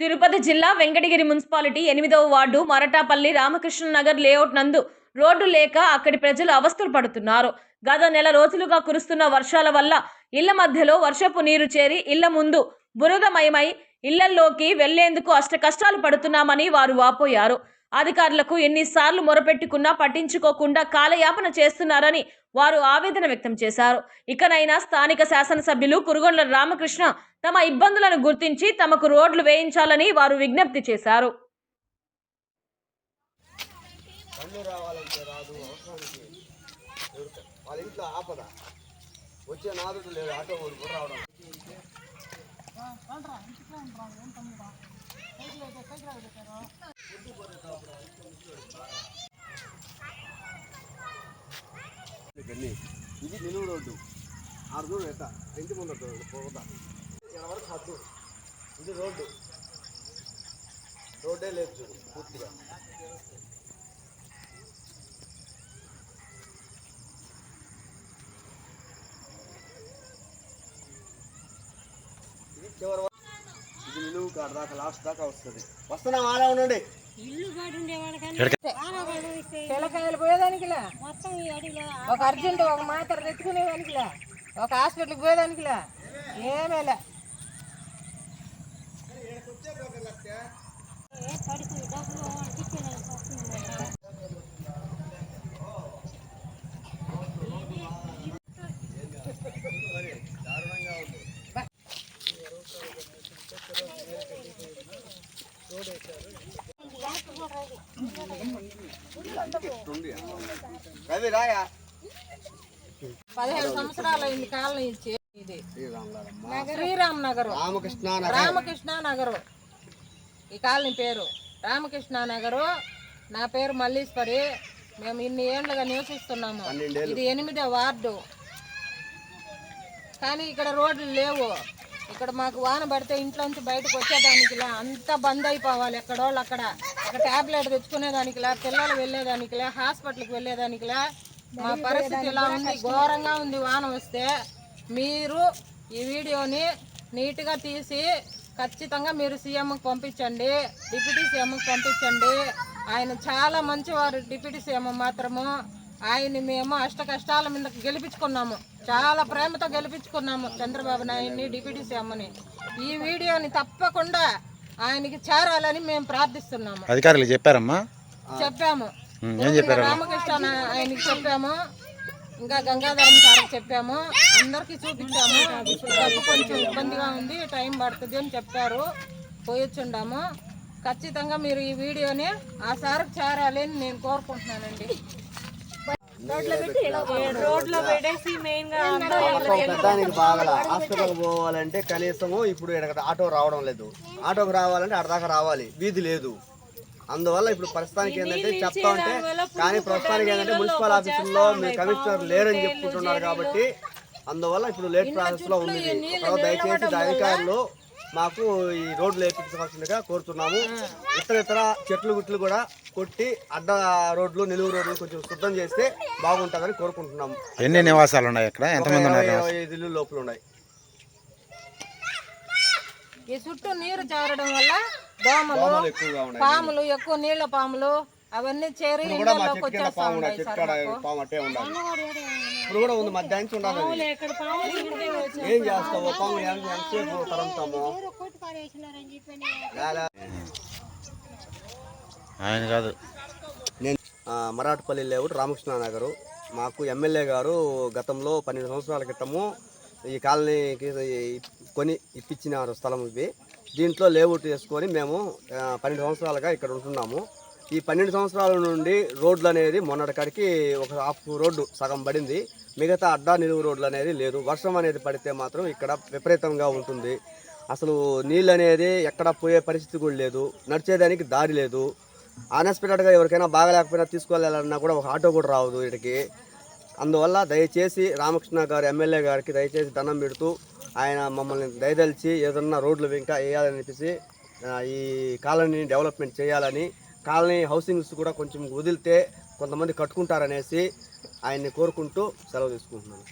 తిరుపతి జిల్లా వెంకటగిరి మున్సిపాలిటీ ఎనిమిదవ ward Maratapalli Ramakrishna Nagar layout నందు రోడ్డు లేక అక్కడి ప్రజలు అవస్థలు పడుతున్నారు. గత నెల రోజులుగా కురుస్తున్న వర్షాల వల్ల ఇళ్ళ మధ్యలో వర్షపు నీరు చేరి ఇళ్ళ ముందు బురదమయమై ఇళ్ళల్లోకి వెళ్ళేందుకు అష్ట కష్టాలు పడుతున్నామని వారు వాపోయారు. అధికారులకు ఎన్నిసార్లు మొరపెట్టుకున్నా పట్టించుకోకుండా కాలయాపన చేస్తున్నారని వారు ఆవేదన వ్యక్తం చేశారు. ఇకనైనా స్థానిక శాసనసభ్యులు కురుగొండ్ల రామకృష్ణ తమ ఇబ్బందులను గుర్తించి తమకు రోడ్లు వేయించాలని వారు విజ్ఞప్తి చేశారు. వచ్చే నాదుడు లేదు ఆటో కూడా రావడం. గన్ని. ఇది నిలువు రోడ్డు ఆరు దూరం ఎత్త ఇంటి ముందు పోతా ఇక్కడ వరకు హద్దు ఇది రోడ్డు రోడ్డే లేదు చూడు పూర్తిగా ఇది చివరి నిలువు కాడ దాకా లాస్ట్ దాకా వస్తుంది. వస్తున్నాం ఆడే ఉండండి పిల్లకాయలు పోయేదానికిలా? ఒక అర్జెంట్ ఒక మాత్ర తెచ్చుకునేదానికిలా? ఒక హాస్పిటల్కి పోయేదానికిలా? ఏమేలే రవి పదిహేను సంవత్సరాలు అయింది కాలనీ ఇచ్చి ఇది. శ్రీరామ్ నగర్ రామకృష్ణ నగర్. రామకృష్ణ నగరు. ఈ కాలనీ పేరు. రామకృష్ణ నగరు. నా పేరు మల్లీశ్వరి. మేము ఇన్ని ఏళ్ళుగా నివసిస్తున్నాము. ఇది ఎనిమిదో వార్డు. కానీ ఇక్కడ రోడ్లు లేవు. ఇక్కడ మాకు వాన పడితే ఇంట్లోంచి బయటకు వచ్చేదానికిలా అంతా బంద్ అయిపోవాలి ఎక్కడోళ్ళు అక్కడ. ఒక టాబ్లెట్ తెచ్చుకునేదానికిలా పిల్లలు వెళ్ళేదానికిలా హాస్పిటల్కి వెళ్ళేదానికిలా. మా పరిస్థితి ఇలా ఉంది ఘోరంగా ఉంది వాన వస్తే. మీరు ఈ వీడియోని నీట్గా తీసి ఖచ్చితంగా మీరు సీఎంకి పంపించండి డిప్యూటీ సీఎంకి పంపించండి. ఆయన చాలా మంచివారు డిప్యూటీ సీఎం మాత్రము. ఆయన్ని మేము అష్ట కష్టాల మీద గెలిపించుకున్నాము. చాలా ప్రేమతో గెలిపించుకున్నాము చంద్రబాబు నాయుడిని డిప్యూటీ సీఎంని. ఈ వీడియోని తప్పకుండా ఆయనకి చేరాలని మేము ప్రార్థిస్తున్నాము. అధికారులు చెప్పారమ్మా? చెప్పాము. రామకృష్ణ ఆయనకి చెప్పాము. ఇంకా గంగాధరం సార్కి చెప్పాము. అందరికి చూపించాము. కొంచెం ఇబ్బందిగా ఉంది టైం పడుతుంది అని చెప్పారు. పోయొచ్చుండాము. ఖచ్చితంగా మీరు ఈ వీడియోని ఆ సార్కి చేరాలి అని నేను కోరుకుంటున్నానండి. రోడ్లో పెట్టేసి మెయిన్గా పెద్దానికి బాగల. హాస్పిటల్కి పోవాలంటే కనీసము ఇప్పుడు ఆటో రావడం లేదు. ఆటోకి రావాలంటే అక్కడ దాకా రావాలి. వీధి లేదు. అందువల్ల ఇప్పుడు ప్రస్తుతానికి ఏంటంటే చెప్తా ఉంటే కానీ ప్రస్తుతానికి ఏంటంటే మున్సిపల్ ఆఫీసుల్లో మీ కమిషనర్ లేరని చెప్పుకుంటున్నారు కాబట్టి అందువల్ల ఇప్పుడు లేట్ ప్రాసెస్లో ఉంది. దయచేసి అధికారులు మాకు ఈ రోడ్లు వేయించవలసిందిగా కోరుతున్నాము. ఇతర ఇతర చెట్లు గుట్లు కూడా కొట్టి అడ్డ రోడ్లు నిలువు రోడ్లు కొంచెం శుద్ధం చేస్తే బాగుంటుందని కోరుకుంటున్నాము. ఎన్ని నివాసాలు ఉన్నాయి ఇక్కడ ఎంతమంది ఒక ఉన్నారు? ఇరవై ఐదు ఇల్లు లోపల ఉన్నాయి. ఈ చుట్టూ నీరు చేరడం వల్ల దోమలు ఉన్నాయి. పాములు ఎక్కువ నీళ్ళ పాములు అవన్నీ చేరి వచ్చేస్తా పాము ఉన్నాయి ఉన్నాయి చెట్టు సార్ కాడ మాకు. పాము అట్టే ఉండాలి. ఇప్పుడు కూడా ఉంది మధ్యాహ్నం ఉండాలి. అది. ఏం చేస్తావు? పాము ఎంత- ఎంతసేపు తరంతాము లే- ఆయన కాదు. నేను ఆ, మరాఠపల్లి లేఅవుట్ రామకృష్ణ నగరు మాకు ఎమ్మెల్యే గారు గతంలో పన్నెండు సంవత్సరాల క్రితము ఈ కాలనీకి ఈ- కొని ఇప్పించినారు స్థలం ఇది దీంట్లో లేఅవుట్ వేసుకొని మేము ఆ, పన్నెండు సంవత్సరాలుగా ఇక్కడ ఉంటున్నాము. ఈ పన్నెండు సంవత్సరాల నుండి రోడ్లు అనేది మొన్నటికాడికి ఒక హాఫ్ రోడ్డు సగం పడింది. మిగతా అడ్డా నిలువు రోడ్లు అనేది లేదు. వర్షం అనేది పడితే మాత్రం ఇక్కడ విపరీతంగా ఉంటుంది. అసలు నీళ్ళు అనేది ఎక్కడ పోయే పరిస్థితి కూడా లేదు. నడిచేదానికి దారి లేదు. అన్ఎక్స్పెక్టెడ్గా ఎవరికైనా బాగలేకపోయినా తీసుకెళ్ళాలన్నా కూడా ఒక ఆటో కూడా రావదు వీటికి అందువల్ల దయచేసి రామకృష్ణ గారు ఎమ్మెల్యే గారికి దయచేసి దండం పెడుతూ ఆయన మమ్మల్ని దయదలిచి ఏదన్నా రోడ్లు ఇంకా వేయాలని చెప్పేసి ఈ కాలనీని డెవలప్మెంట్ చేయాలని కాలనీ హౌసింగ్స్ కూడా కొంచెం వదిలితే కొంతమంది కట్టుకుంటారనేసి ఆయన్ని కోరుకుంటూ సెలవు తీసుకుంటున్నాను.